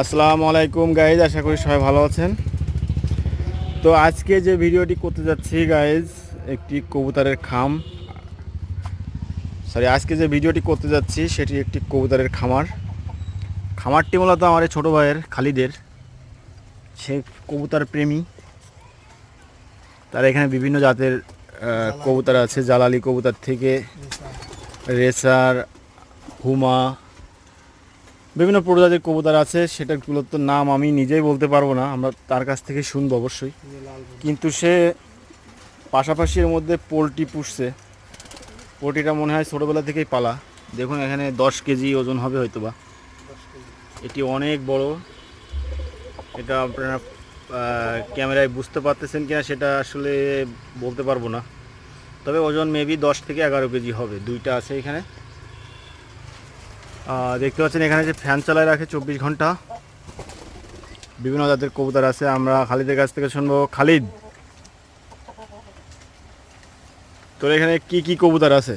আসসালামু আলাইকুম গাইজ আশা করি সবাই ভালো আছেন। তো আজকে যে ভিডিওটি করতে যাচ্ছি গাইজ একটি কবুতরের খাম। সরি আজকে যে ভিডিওটি করতে যাচ্ছি, সেটি একটি কবুতরের খামার। খামারটি মূলত আমার ছোটো ভাইয়ের, খালিদের। সে কবুতর প্রেমী। তার এখানে বিভিন্ন জাতের কবুতর আছে, জালালি কবুতর থেকে, রেসার, হুমা বিভিন্ন প্রজাতির কবুতর আছে সেটাগুলোর তো নাম আমি নিজেই বলতে পারব না, আমরা তার কাছ থেকে শুনব অবশ্যই। কিন্তু সে পাশাপাশি এর মধ্যে পোলট্রি পুষছে। পোলট্রিটা মনে হয় ছোটোবেলা থেকেই পালা। দেখুন এখানে দশ কেজি ওজন হবে হয়তো বা এটি অনেক বড়। এটা আপনারা ক্যামেরায় বুঝতে পারতেছেন কিনা সেটা আসলে বলতে পারব না। তবে ওজন মেবি দশ থেকে এগারো কেজি হবে। দুইটা আছে এখানে। দেখতে পাচ্ছেন এখানে যে ফ্যান চালায় রাখে চব্বিশ ঘণ্টা। বিভিন্ন জাতের কবুতর আছে আমরা খালিদের কাছ থেকে শুনব খালিদ। তোর এখানে কি কি কবুতর আছে?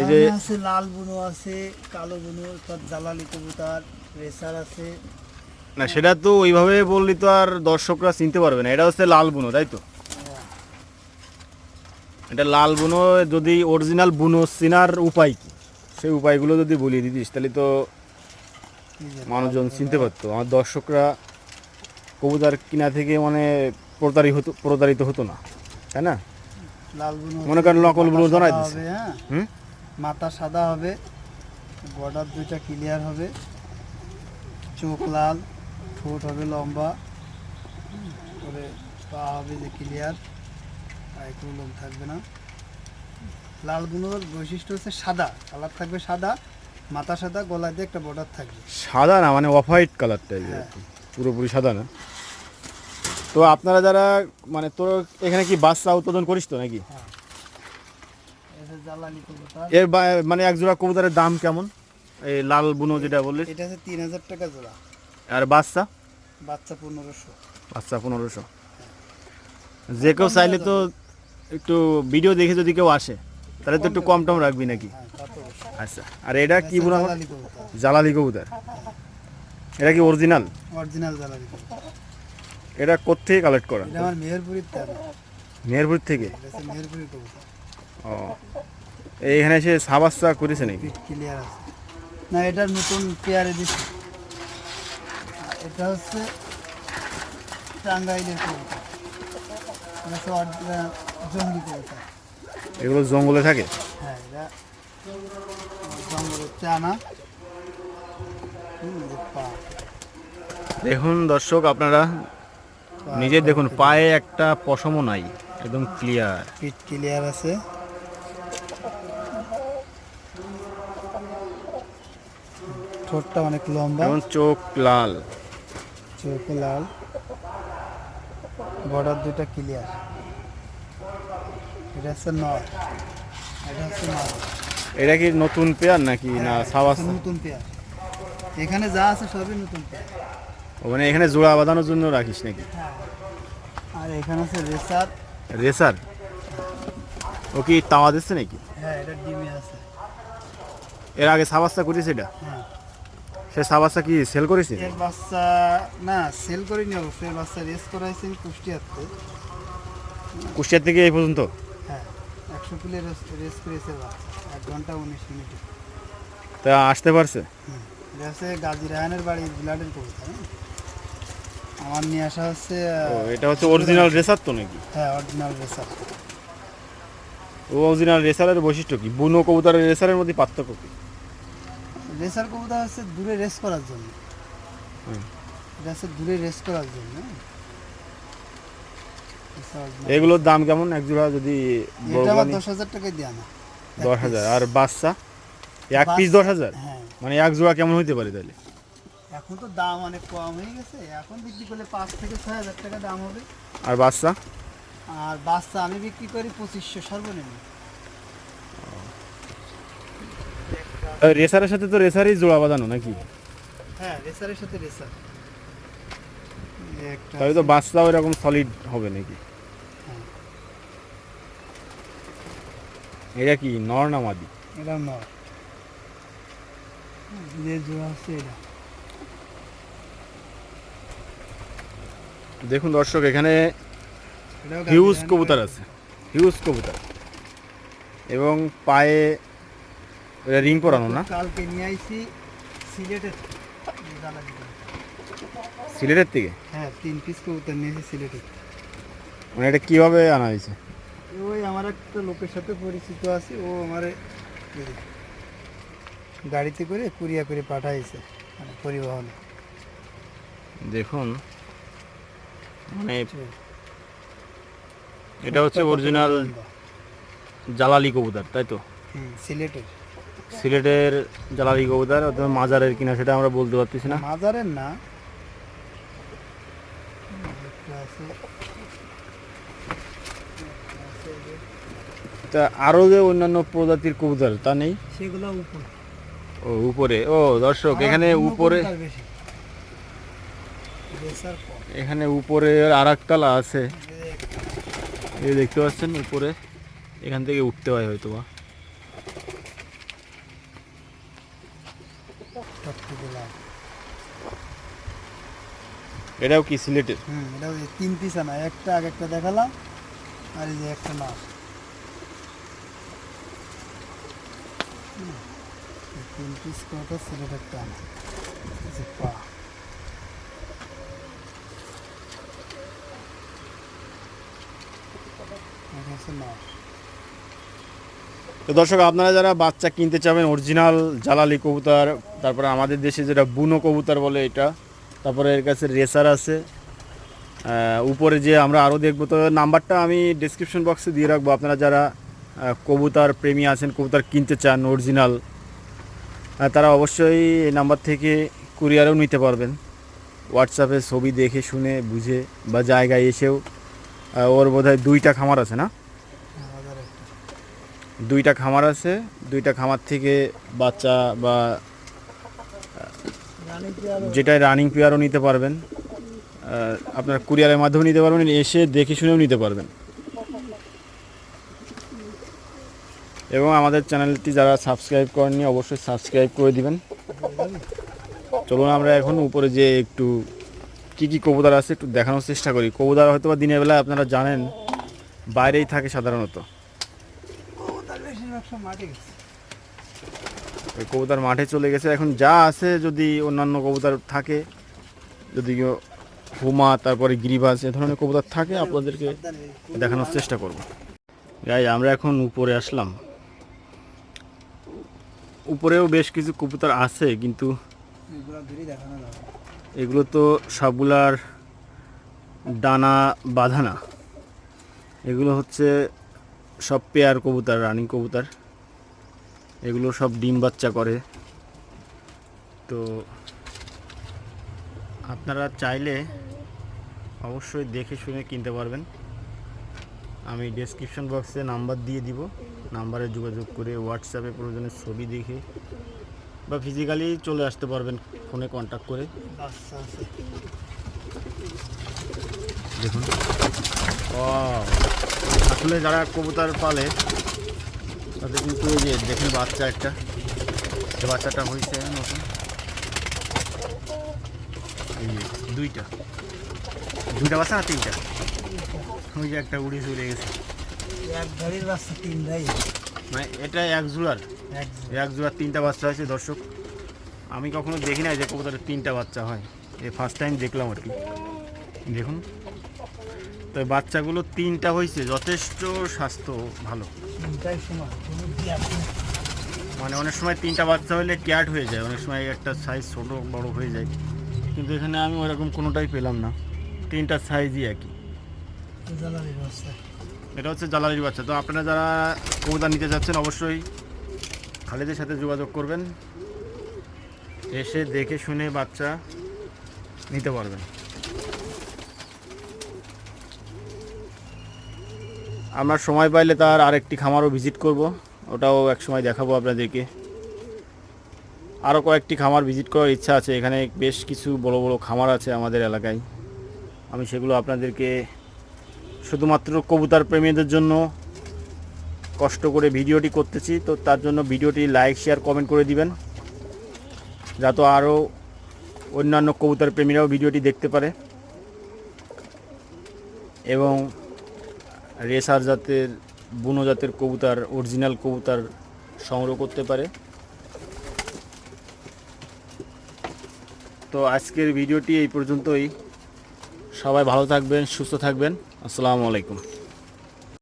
এই যে আছে লাল বুনো আছে কালো বুনো তার জালালি কবুতর রেসার আছে। না সেটা তো ওইভাবে বললি তো আর দর্শকরা চিনতে পারবে না। এটা হচ্ছে লাল বুনো তাই তো? এটা লাল বুনো যদি অরিজিনাল বুনো চিনার উপায় কি? সেই উপায়গুলো যদি বলিয়ে দিতিস তাহলে তো মানুষজন চিনতে পারতো। আমার দর্শকরা কবুতর কিনা থেকে মানে প্রতারিত হতো প্রতারিত হতো না তাই না? লাল বুনো মনে করেন নকল ধরাই হবে হ্যাঁ? হুম? মাথা সাদা হবে বর্ডার দুইটা ক্লিয়ার হবে চোখ লাল ঠোঁট হবে লম্বা করে পা হবে যে ক্লিয়ার পায়ে কোনো লোম থাকবে না। লাল বুনোর বৈশিষ্ট্য হচ্ছে সাদা কালার থাকবে সাদা মাথা সাদা গলা দিয়ে একটা বর্ডার থাকবে। সাদা না মানে অফ হোয়াইট কালার টাইপের হ্যাঁ। পুরোপুরি সাদা না। তো আপনারা যারা মানে তোর এখানে কি বাচ্চা উৎপাদন করিস তো নাকি? কবুতর। এর মানে এক জোড়া কবুতরের দাম কেমন? এই লাল বুনো যেটা বললি। এটা হচ্ছে তিন হাজার টাকা জোড়া। আর বাচ্চা? বাচ্চা পনেরোশো। বাচ্চা পনেরোশো। যে কেউ চাইলে তো একটু ভিডিও দেখে যদি কেউ আসে। তাহলে তো একটু কম টম রাখবি নাকি। আচ্ছা আর এটা কি আমার? জ্বালানি কবুতর। এটা কি অরিজিনাল অরিজিনাল কবুতর। এটা কোত্থেকে কালেক্ট করা? আমার মেহেরপুরির মেহেরপুর থেকে? ও এইখানে এসে সাবাচ্চা করেছে নাকি? ক্লিয়ার আছে। না এটা নতুন পেয়ারে দিচ্ছে এটা হচ্ছে টাঙ্গাইলের অরিজিনাল জঙ্গি কবুতর। এগুলো জঙ্গলে থাকে? হ্যাঁ জঙ্গলের দেখুন দর্শক আপনারা নিজে দেখুন পায়ে একটা পশমও নাই একদম ক্লিয়ার পিট ক্লিয়ার আছে। ঠোঁটটা অনেক লম্বা। এবং চোখ লাল। চোখ লাল। বর্ডার দুইটা ক্লিয়ার এটা হচ্ছে নর। এটা হচ্ছে নর। এটা কি নতুন পেয়ার নাকি না হ্যাঁ, সাবাচ্চা নতুন পেয়ার। এখানে যা আছে সবই নতুন পেয়ার। ও মানে এখানে জোড়া বাঁধানোর জন্য রাখিস নাকি? আর এখানে আছে রেসার। রেসার? ও কি তাওয়া দিচ্ছে নাকি? হ্যাঁ এটা ডিমে আছে। এর আগে সাবাচ্চা করিস এটা? হ্যাঁ। সে সাবাচ্চা কি সেল করেছে? এর বাচ্চা না সেল করিনি অবশ্যই বাচ্চা রেস করাইছি কুষ্টিয়াতে। কুষ্টিয়ার থেকে এই পর্যন্ত? হ্যাঁ একশো কিলো রেস করেছে বাচ্চা এক ঘণ্টা উনিশ মিনিটে। তা আসতে পারছে। এটা হচ্ছে গাজী রায়হানের বাড়ি বিলাটের কবিতা আমার নিয়ে আসা হচ্ছে এটা হচ্ছে অরিজিনাল রেসার তো নাকি? হ্যাঁ অরিজিনাল রেসার। অরিজিনাল রেসারের বৈশিষ্ট্য কি? বুনো কবুতরের রেসারের মধ্যে পার্থক্য কি? রেসার কবিতা হচ্ছে দূরে রেস করার জন্য। এটা হচ্ছে দূরে রেস করার জন্য। এগুলোর দাম কেমন? এক জোড়া যদি দশ হাজার টাকায় দেওয়া না। এক দশ হাজার। আর বাচ্চা? এক পিস দশ হাজার? হ্যাঁ। মানে এক জোড়া কেমন হইতে পারে তাহলে? এখন তো দাম অনেক কম হয়ে গেছে। এখন বিক্রি করলে পাঁচ থেকে ছয় হাজার টাকা দাম হবে। আর বাচ্চা? আর বাচ্চা আমি বিক্রি করি পঁচিশশো সর্বনিম্ন। রেসারের সাথে তো রেসারই জোড়া বাঁধানো নাকি? হ্যাঁ রেসারের সাথে রেসার। তাহলে তো বাচ্চাও এরকম সলিড হবে নাকি? এটা কি নর না মাদি? এটা নর। যে এটা। দেখুন দর্শক এখানে হিউজ কবুতর আছে। হিউজ কবুতর। এবং পায়ে এটা রিং পরানো না? কালকে নিয়ে আইছি সিলেটের সিলেটের থেকে? হ্যাঁ তিন পিস কবুতর নিয়েছি সিলেটের। মানে এটা কীভাবে আনা হয়েছে? ওই আমার একটা লোকের সাথে পরিচিত আছে ও আমারে গাড়িতে করে কুরিয়া করে পাঠাইছে মানে পরিবহনে। দেখুন মানে এটা হচ্ছে অরিজিনাল জালালি কবুতর তাই তো? সিলেটের। সিলেটের জালালি কবুতর অথবা মাজারের কিনা সেটা আমরা বলতে পারতেছি না। মাজারের না একটা আছে তা আরও যে অন্যান্য প্রজাতির কবুতর তা নেই? সেগুলো উপর। ও উপরে। ও দর্শক এখানে উপরে এখানে উপরে আর একতলা আছে। এই দেখতে পাচ্ছেন উপরে। এখান থেকে উঠতে হয় হয়তো বা এটাও কি সিলেটের? হুম এটাও ওই তিন পিস আনা। একটা আগে একটা দেখালাম আর এই যে একটা না তিন পিস পা। তো দর্শক, আপনারা যারা বাচ্চা কিনতে চাবেন, অরিজিনাল জালালি কবুতর, তারপরে আমাদের দেশে যেটা বুনো কবুতর বলে এটা, তারপরে এর কাছে রেসার আছে। উপরে যে আমরা আরও দেখব, তো নাম্বারটা আমি ডিসক্রিপশন বক্সে দিয়ে রাখব। আপনারা যারা কবুতর প্রেমী আছেন, কবুতর কিনতে চান অরিজিনাল তারা অবশ্যই এই নাম্বার থেকে কুরিয়ারেও নিতে পারবেন। হোয়াটসঅ্যাপে ছবি দেখে, শুনে, বুঝে বা জায়গায় এসেও ওর বোধহয় দুইটা খামার আছে না? দুইটা খামার আছে, দুইটা খামার থেকে বাচ্চা বা যেটাই রানিং পেয়ারও নিতে পারবেন। আপনার কুরিয়ারের মাধ্যমে নিতে পারবেন, এসে দেখে শুনেও নিতে পারবেন। এবং আমাদের চ্যানেলটি যারা সাবস্ক্রাইব করেননি অবশ্যই সাবস্ক্রাইব করে দিবেন। চলুন আমরা এখন উপরে যে একটু কি কি কবুতর আছে একটু দেখানোর চেষ্টা করি। কবুতর হয়তো বা দিনের বেলায় আপনারা জানেন বাইরেই থাকে সাধারণত। কবুতর মাঠে গেছে। ওই কবুতর মাঠে চলে গেছে। এখন যা আছে যদি অন্যান্য কবুতর থাকে যদি কেউ হুমা তারপরে গিরিবাজ এ ধরনের কবুতর থাকে আপনাদেরকে দেখানোর চেষ্টা করব। গাই আমরা এখন উপরে আসলাম। উপরেও বেশ কিছু কবুতর আছে কিন্তু এগুলো তো সবগুলার ডানা বাঁধা না। এগুলো হচ্ছে সব পেয়ার কবুতর রানিং কবুতর। এগুলো সব ডিম বাচ্চা করে। তো আপনারা চাইলে অবশ্যই দেখে শুনে কিনতে পারবেন। আমি ডেসক্রিপশন বক্সে নাম্বার দিয়ে দিব। নাম্বারে যোগাযোগ করে হোয়াটসঅ্যাপে প্রয়োজনের ছবি দেখে বা ফিজিক্যালি চলে আসতে পারবেন ফোনে কন্ট্যাক্ট করে। দেখুন। ও আসলে যারা কবুতর পালে তাদের কিন্তু এই যে দেখুন বাচ্চা একটা। যে বাচ্চাটা হয়েছে নতুন। এই যে দুইটা। দুইটা বাচ্চা না তিনটা? ওই যে একটা উড়ে চলে গেছে। এক গাড়ির বাচ্চা তিনটাই মানে এটা এক জোড়ার? এক জোড়ার তিনটা বাচ্চা হয়েছে দর্শক। আমি কখনো দেখি না যে কবুতরের তিনটা বাচ্চা হয়। এই ফার্স্ট টাইম দেখলাম আর কি। দেখুন। তো বাচ্চাগুলো তিনটা হয়েছে যথেষ্ট স্বাস্থ্য ভালো। মানে অনেক সময় তিনটা বাচ্চা হলে ক্যাট হয়ে যায়। অনেক সময় একটা সাইজ ছোটো বড় হয়ে যায়। কিন্তু এখানে আমি ওরকম কোনোটাই পেলাম না। তিনটা সাইজই একই। এটা হচ্ছে জালালির বাচ্চা তো আপনারা যারা কবুতর নিতে যাচ্ছেন অবশ্যই খালেদের সাথে যোগাযোগ করবেন। এসে দেখে শুনে বাচ্চা নিতে পারবেন। আমরা সময় পাইলে তার আরেকটি খামারও ভিজিট করব। ওটাও এক সময় দেখাবো আপনাদেরকে। আরও কয়েকটি খামার ভিজিট করার ইচ্ছা আছে। এখানে বেশ কিছু বড় বড় খামার আছে আমাদের এলাকায়। আমি সেগুলো আপনাদেরকে শুধুমাত্র কবুতর প্রেমীদের জন্য কষ্ট করে ভিডিওটি করতেছি। তো তার জন্য ভিডিওটি লাইক, শেয়ার, কমেন্ট করে দিবেন। যাতে আরও অন্যান্য কবুতর প্রেমীরাও ভিডিওটি দেখতে পারে। এবং রেসার জাতের, বুনো জাতের কবুতর, অরিজিনাল কবুতর সংগ্রহ করতে পারে। তো আজকের ভিডিওটি এই পর্যন্তই। সবাই ভালো থাকবেন সুস্থ থাকবেন। আসসালামু আলাইকুম।